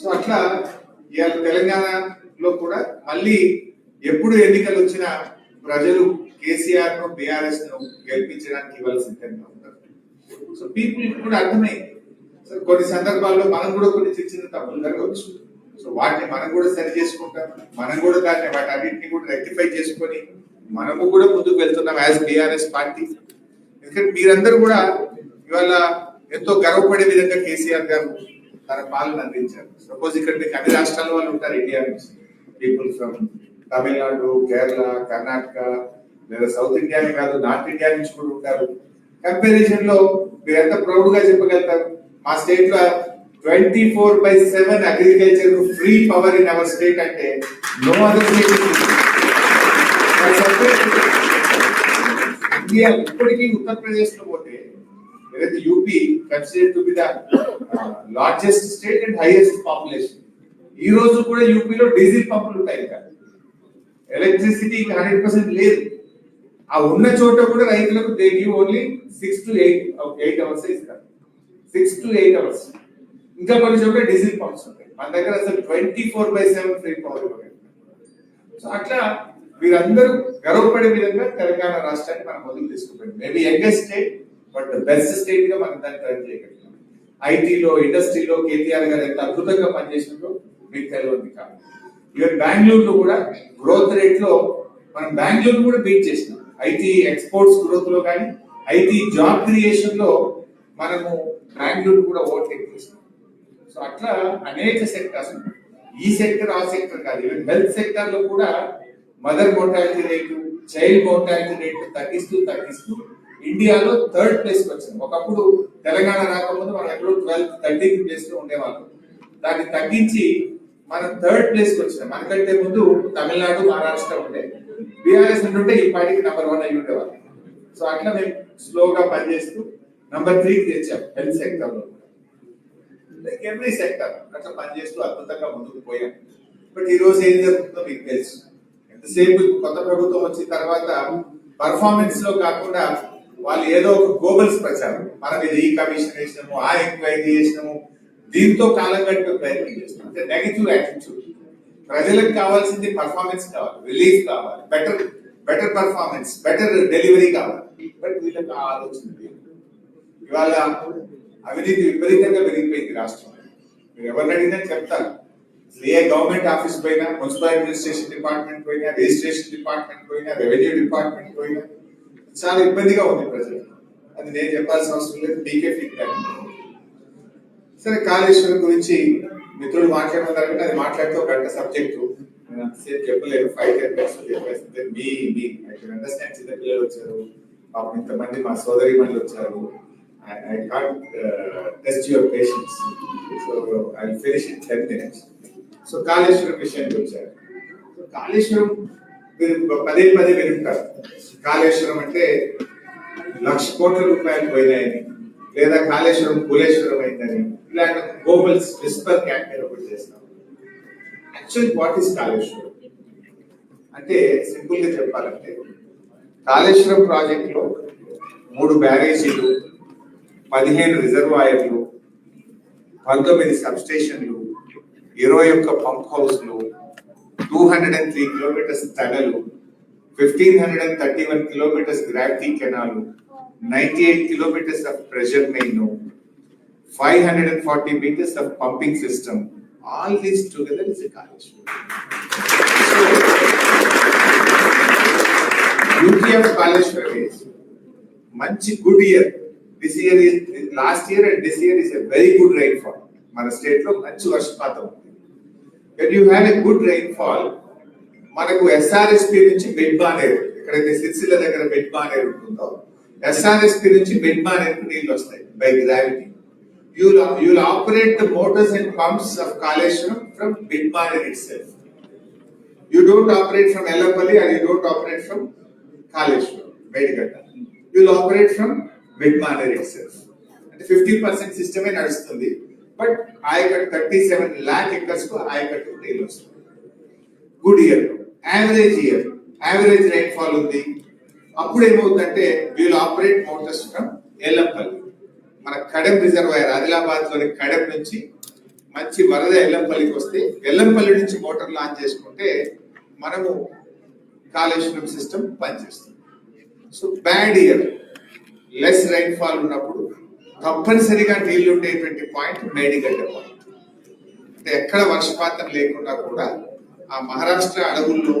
So అట్లా ఇవాళ తెలంగాణలో కూడా మళ్ళీ ఎప్పుడు ఎన్నికలు వచ్చినా ప్రజలు కేసీఆర్ను బీఆర్ఎస్ను గెలిపించడానికి ఇవ్వాల్సి సిద్ధంగా ఉంటారు సో పీపుల్ కూడా అర్థమైంది సో కొన్ని సందర్భాల్లో మనం కూడా కొన్ని చిన్న చిన్న తప్పులు జరగవచ్చు. సో వాటిని మనం కూడా సరి చేసుకుంటాం. మనం కూడా దాన్ని వాటి అన్నింటినీ కూడా రెక్టిఫై చేసుకొని మనము కూడా ముందుకు వెళ్తున్నాం యాజ్ బీఆర్ఎస్ పార్టీ. ఎందుకంటే మీరందరూ కూడా ఇవాళ ఎంతో గర్వపడే విధంగా కేసీఆర్ గారు తన పాలన అందించారు. సపోజ్ ఇక్కడ మీకు అన్ని రాష్ట్రాల వాళ్ళు ఉంటారు ఇండియా నుంచి. పీపుల్ ఫ్రమ్ తమిళనాడు కేరళ కర్ణాటక లేదా సౌత్ ఇండియా కాదు నార్త్ ఇండియా నుంచి కూడా ఉంటారు. కంపారిజన్లో మీరు ఎంత ప్రౌడ్గా చెప్పగలుగుతారు? మా స్టేట్లో twenty four by seven agriculture free power in our state అంటే నో అదర్ ఇండియా ఇప్పటికీ ఉత్తరప్రదేశ్లో పోతే ఏదైతే U P consider to be the largest state and highest population ఈ రోజు కూడా యూపీలో డీజిల్ పంపులు ఉంటాయి ఇంకా. ఎలక్ట్రిసిటీ హండ్రెడ్ పర్సెంట్ లేదు. ఆ ఉన్న చోట కూడా రైతులకు they give only six to eight eight hours ఇస్తారు. సిక్స్ టు ఎయిట్ అవర్స్ ఇంకా కొన్ని చోట్ల డీజిల్ పంప్స్ ఉంటాయి. మన దగ్గర అసలు twenty four by seven free power so అట్లా వీరందరూ గర్వపడే విధంగా తెలంగాణ రాష్ట్రాన్ని మనం మొదలు తీసుకుపోయింది. Maybe youngest state but best స్టేట్గా మనం దాన్ని ట్రై చేయగలిగాం. ఐటీలో ఇండస్ట్రీలో కేటీఆర్ గారు ఎంత అద్భుతంగా పనిచేసినట్టు మీకు తెలియదు కాదు. ఈవెన్ బెంగళూరులో కూడా గ్రోత్ రేట్లో మనం బెంగళూరు కూడా బీట్ చేసినాం. ఐటీ ఎక్స్పోర్ట్స్ గ్రోత్లో కానీ ఐటీ జాబ్ క్రియేషన్లో మనము బెంగళూరు కూడా ఓవర్టేక్ చేసినాం. సో అట్లా అనేక సెక్టర్స్ ఈ సెక్టర్ ఆ సెక్టర్ కాదు. ఈవెన్ హెల్త్ సెక్టర్లో కూడా mother mortality rate child mortality rate తగ్గిస్తూ తగ్గిస్తూ ఇండియాలో థర్డ్ ప్లేస్కి వచ్చింది. ఒకప్పుడు తెలంగాణ రాకముందు మనం ఎక్కడో ట్వెల్త్ థర్టీన్త్ ప్లేస్లో ఉండేవాళ్ళం. దాన్ని తగ్గించి మనం థర్డ్ ప్లేస్కి వచ్చినాం మనకంటే ముందు తమిళనాడు మహారాష్ట్ర ఉండే. బీఆర్ఎస్ ఉంటే ఈ పార్టీకి నెంబర్ వన్ అయి ఉండేవాళ్ళం. సో అట్లా మేము స్లోగా పనిచేస్తూ నంబర్ త్రీకి తెచ్చాం హెల్త్ సెక్టర్లో. ఎవ్రీ సెక్టర్ అట్లా పనిచేస్తూ అద్భుతంగా ముందుకు పోయాం. బట్ ఈ రోజు ఏం జరుగుతుందో మీకు తెలుసు. ఎంతసేపు కొత్త ప్రభుత్వం వచ్చిన తర్వాత పర్ఫార్మెన్స్లో కాకుండా వాళ్ళు ఏదో ఒక గోబల్స్ ప్రచారం. మనం ఇది ఈ కమిషన్ వేసినాము ఆ ఎంక్వైరీ చేసినాము. దీంతో కాలం గడిపే ప్రయత్నం చేస్తున్నాం. నెగిటివ్ యాటిట్యూడ్ ప్రజలకు కావాల్సింది పర్ఫార్మెన్స్ కావాలి రిలీఫ్ కావాలి better better performance better delivery కావాలి. బట్ వీళ్ళకి ఆ ఆలోచన ఇవాళ అవినీతి విపరీతంగా పెరిగిపోయింది రాష్ట్రం. మీరు ఎవరిని అడిగినా చెప్తారు. ఏ గవర్నమెంట్ ఆఫీస్ పోయినా మున్సిపల్ అడ్మినిస్ట్రేషన్ డిపార్ట్మెంట్ పోయినా రిజిస్ట్రేషన్ డిపార్ట్మెంట్ పోయినా రెవెన్యూ డిపార్ట్మెంట్ పోయినా చాలా ఇబ్బందిగా ఉంది ప్రజలు అది నేను చెప్పాల్సిన అవసరం లేదు మీకే ఫీడ్బ్యాక్ సరే కాళేశ్వరం గురించి మిత్రులు మాట్లాడమన్నారంటే అది మాట్లాడితే ఒక గంట సబ్జెక్టు నేను అంతసేపు చెప్పలేను. ఫైవ్ టెన్ మినిట్స్ చెప్పేస్తే మీ మీ ఐ కెన్ అండర్స్టాండ్ చిన్న పిల్లలు వచ్చారు. పాపం ఇంతమంది మా సోదరి మండలి వచ్చారు. I can't test your patience so I finish in ten minutes so Kaleshwaram విషయానికి వచ్చారు. కాళేశ్వరం మీరు పదే పదే వింటారు కాళేశ్వరం అంటే లక్ష కోట్ల రూపాయలు పోయినాయని లేదా కాళేశ్వరం కులేశ్వరం అయిందని ఇలాంటి గోబల్స్ విస్పర్ క్యాంపెయిన్ ఒకటి చేస్తాం. Actual what is Kaleshwaram? అంటే సింపుల్గా చెప్పాలంటే కాళేశ్వరం ప్రాజెక్ట్లో మూడు బ్యారేజీలు పదిహేను రిజర్వాయర్లు పంతొమ్మిది సబ్స్టేషన్లు ఇరవై ఒక్క పంప్ హౌస్లు two hundred and three kilometres తడలు fifteen hundred and thirty one kilometres gravity canal ninety eight kilometres of pressure main five hundred and forty metres of pumping system all these together is college beauty of Kaleshwaram is మంచి good year this year last year and this year is a very good rainfall మన స్టేట్లో మంచి వర్షపాతం ఉంది. When you have a good rainfall మనకు SRSP నుంచి mid Manair ఎక్కడైతే సిరిసిల్ల దగ్గర మిడ్బానేర్ ఉంటుందో ఎస్ఆర్ఎస్పి నుంచి మిడ్ బానేరు నీళ్ళు వస్తాయి by gravity you you operate the motors and pumps of Kaleshwaram from mid Manair itself you don't operate from Yellampalli and you don't operate from Kaleshwaram బయటగడ్డ you operate from mid Manair itself అంటే fifty percent సిస్టమే నడుస్తుంది. But ఆయకట్టు thirty seven lakh ఎకర్స్కు ఆయకట్టు నీళ్ళు వస్తుంది good year average year average rainfall ఉంది. అప్పుడు ఏమవుతుందంటే we'll operate motors from Yellampalli మన కడెం రిజర్వాయర్ ఆదిలాబాద్లోని కడెం నుంచి మంచి వరద ఎల్లంపల్లికి వస్తే ఎల్లంపల్లి నుంచి మోటార్ లాంచ్ చేసుకుంటే మనము కాళేశ్వరం సిస్టమ్ పనిచేస్తుంది. So bad year less rainfall ఉన్నప్పుడు తప్పనిసరిగా నీళ్ళు ఉండేటువంటి పాయింట్ మేడిగడ్డ పాయింట్. అంటే ఎక్కడ వర్షపాతం లేకుండా కూడా ఆ మహారాష్ట్ర అడవుల్లో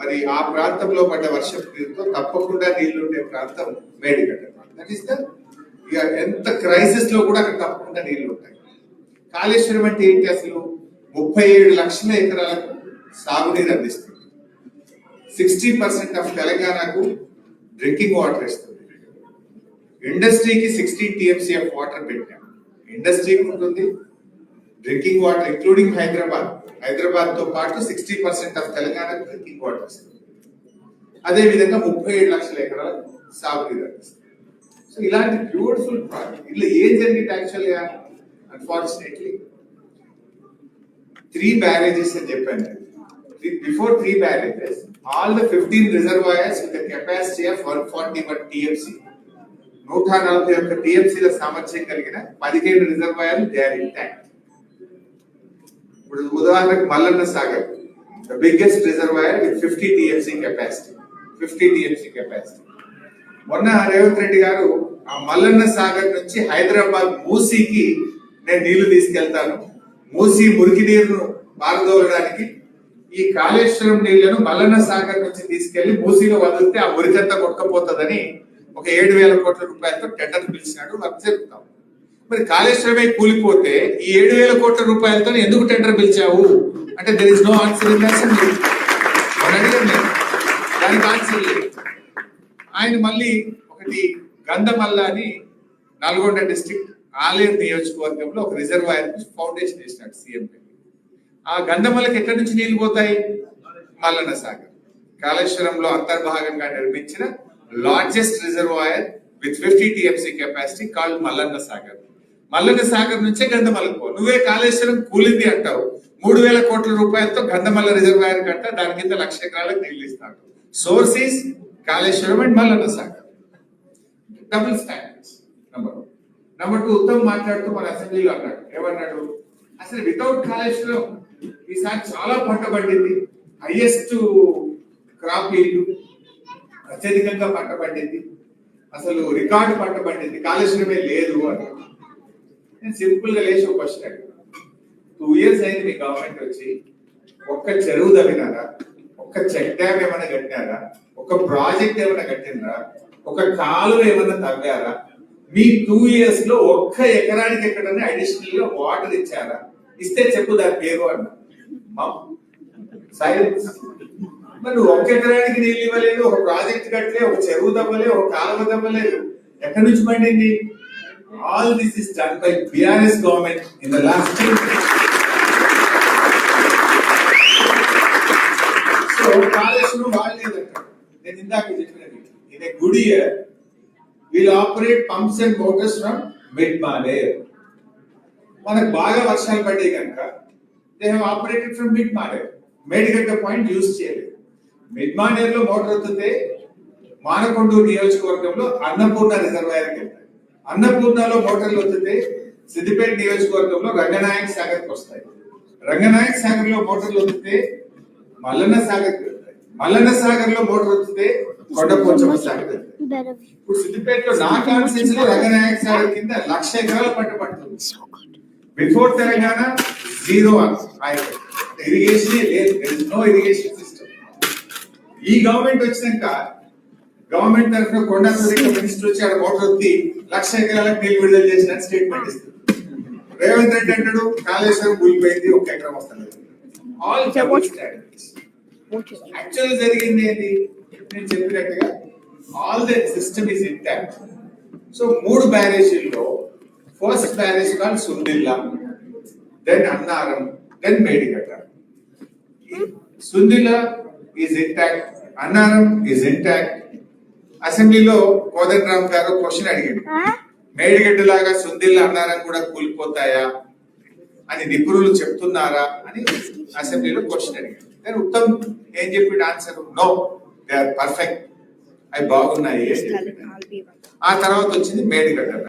మరి ఆ ప్రాంతంలో పడ్డ వర్షపు నీరుతో తప్పకుండా నీళ్ళు ఉండే ప్రాంతం మేడిగడ్డ దట్ ఈస్ ద ఇక ఎంత క్రైసిస్లో కూడా అక్కడ తప్పకుండా నీళ్ళు ఉంటాయి కాళేశ్వరం అంటే ఏంటి అసలు? ముప్పై ఏడు లక్షల ఎకరాలకు సాగునీరు అందిస్తుంది. సిక్స్టీ పర్సెంట్ ఆఫ్ తెలంగాణకు డ్రింకింగ్ వాటర్ ఇస్తుంది ఇండస్ట్రీకి సిక్స్టీ టీఎంసీ ఆఫ్ వాటర్ పెట్టాం. ఇండస్ట్రీకి ఉంటుంది డ్రింకింగ్ వాటర్ ఇంక్లూడింగ్ హైదరాబాద్ హైదరాబాద్తో పాటు sixty percent of Telangana drinking water అదే విధంగా ముప్పై ఏడు లక్షల ఎకరాలు సాగునీరు సో ఇలాంటి బ్యూటిఫుల్ ప్రాజెక్ట్ ఇలా ఏం జరిగింది యాక్చువల్గా అన్ఫార్చునేట్లీ త్రీ బ్యారేజెస్ అని చెప్పాను. Before three barrages all the fifteen reservoirs with capacity of one forty one T M C నూట నలభై ఒక్క టీఎంసీల సామర్థ్యం కలిగిన పదిహేను రిజర్వాయర్లు దే ట్యాంక్ ఇంటాక్ట్ ఇప్పుడు ఉదాహరణకు Mallanna Sagar the biggest reservoir with fifty T M C capacity fifty T M C capacity మొన్న రేవంత్ రెడ్డి గారు ఆ మల్లన్న సాగర్ నుంచి హైదరాబాద్ మూసీకి నేను నీళ్ళు తీసుకెళ్తాను. మూసీ మురికి నీరును పారదోలడానికి ఈ కాళేశ్వరం నీళ్ళను మల్లన్న సాగర్ నుంచి తీసుకెళ్ళి మూసీలో వదిలితే ఆ మురికంతా కొట్టుకపోతుందని ఒక ఏడు వేల కోట్ల రూపాయలతో టెండర్ పిలిచినాడు నాకు చెప్తాం మరి కాళేశ్వరమే కూలిపోతే ఈ ఏడు వేల కోట్ల రూపాయలతో ఎందుకు టెండర్ పిలిచావు? అంటే there is no answer in దానికి ఆన్సర్ లేదు. ఆయన మళ్ళీ ఒకటి గంధమల్ల అని నల్గొండ డిస్టిక్ ఆలయం నియోజకవర్గంలో ఒక రిజర్వాయర్ ఫౌండేషన్ వేసినాడు సీఎం ఆ గంధమల్లకి ఎక్కడి నుంచి నీళ్ళు పోతాయి? మల్లన సాగర్. కాళేశ్వరంలో అంతర్భాగంగా నిర్మించిన largest reservoir with fifty T M C capacity called Mallanna Sagar Mallanna Sagar నుంచే గంధమల్లకు పో. నువ్వే కాళేశ్వరం కూలింది అంటావు. మూడు వేల కోట్ల రూపాయలతో గంధమల్ల రిజర్వాయర్ కట్ట దాని కింద లక్ష ఎకరాలకు నీళ్ళు ఇస్తాడు. Source is Kaleshwaram and Mallanna Sagar double standards number one two Uttam మాట్లాడుతూ మన అసెంబ్లీలో అన్నాడు. ఏమన్నాడు? అసలు వితౌట్ కాళేశ్వరం ఈసారి చాలా పంట పండింది. హైయెస్ట్ క్రాప్ ఇల్లు అత్యధికంగా పంట పండింది అసలు రికార్డు పంట పండింది కాళేశ్వరమే లేదు అని. నేను సింపుల్గా లేచి ఒక క్వశ్చన్ అడిగాను. టూ ఇయర్స్ అయింది మీ గవర్నమెంట్ వచ్చి. ఒక్క చెరువు తవ్వినారా? ఒక్క చెక్ డ్యామ్ ఏమైనా కట్టినారా? ఒక ప్రాజెక్ట్ ఏమైనా కట్టినారా ఒక కాలువ ఏమైనా తవ్వారా? మీ టూ ఇయర్స్లో ఒక్క ఎకరానికి ఎక్కడైనా అడిషనల్గా వాటర్ ఇచ్చారా? ఇస్తే చెప్పు దాని పేరు అన్న. సైలెన్స్ మరి నువ్వు ఒక ఎకరానికి నీళ్ళు ఇవ్వలేదు ఒక ప్రాజెక్ట్ కట్టలే ఒక చెరువు తవ్వలే ఒక కాలువ దవ్వలేదు ఎక్కడి నుంచి పండింది? All this is done by B R S government in the last so Kaleshwaram వాడలేదంట. నేను ఇందాక చెప్పినది. In a good year will operate pumps and motors from mid Manair మనకు బాగా వర్షాలు పడ్డాయి కనుక they have operated from mid Manair Medigadda point use చేయలేదు. మిడ్మానేర్లో మోటార్ ఎత్తితే మానకొండూరు నియోజకవర్గంలో అన్నపూర్ణ రిజర్వాయర్కి వెళ్తాయి. అన్నపూర్ణలో మోటార్లు వస్తుంటే సిద్దిపేట నియోజకవర్గంలో రంగనాయక్ సాగర్కి వస్తాయి. రంగనాయక్ సాగర్లో మోటార్లు వస్తుంటే మల్లన్న సాగర్కి వెళ్తాయి. మల్లన్న సాగర్లో మోటార్ వస్తుంటే కొండపోచమ్మ సాగర్ ఇప్పుడు సిద్దిపేటలో నా కాన్స్టిట్యూన్సీ లో రంగనాయక సాగర్ కింద లక్ష ఎకరాల పంట పడుతుంది. బిఫోర్ తెలంగాణ జీరో ఇరిగేషన్ లేదు. నో ఇరిగేషన్ సిస్టమ్ ఈ గవర్నమెంట్ వచ్చినాక గవర్నమెంట్ తరఫున కొండా మినిస్టర్ వచ్చి ఆడ మోటార్ వచ్చి లక్ష ఎకరాలకు నీళ్ళు విడుదల చేసిన స్టేట్మెంట్ ఇస్తుంది. రేవంత్ రెడ్డి అంటాడు కాళేశ్వరం కూలిపోయింది ఒక ఎకరం వస్తుంది ఆల్ యాక్చువల్ జరిగింది ఏంటి? నేను చెప్పినట్టుగా all the system is intact so మూడు బ్యారేజీల్లో first barrage call Sundilla then Annaram then Medigadda Sundilla is intact Annaram is intact అసెంబ్లీలో కోదండరామ్ గారు క్వశ్చన్ అడిగాడు. మేడిగడ్డ లాగా సుందిల్లా అన్నారం కూడా కూలిపోతాయా? అని నిపుణులు చెప్తున్నారా? అని అసెంబ్లీలో క్వశ్చన్ అడిగాడు. నేను ఉత్తమ్ ఏం చెప్పి answer no they are perfect అవి బాగున్నాయి. ఆ తర్వాత వచ్చింది మేడిగడ్డ.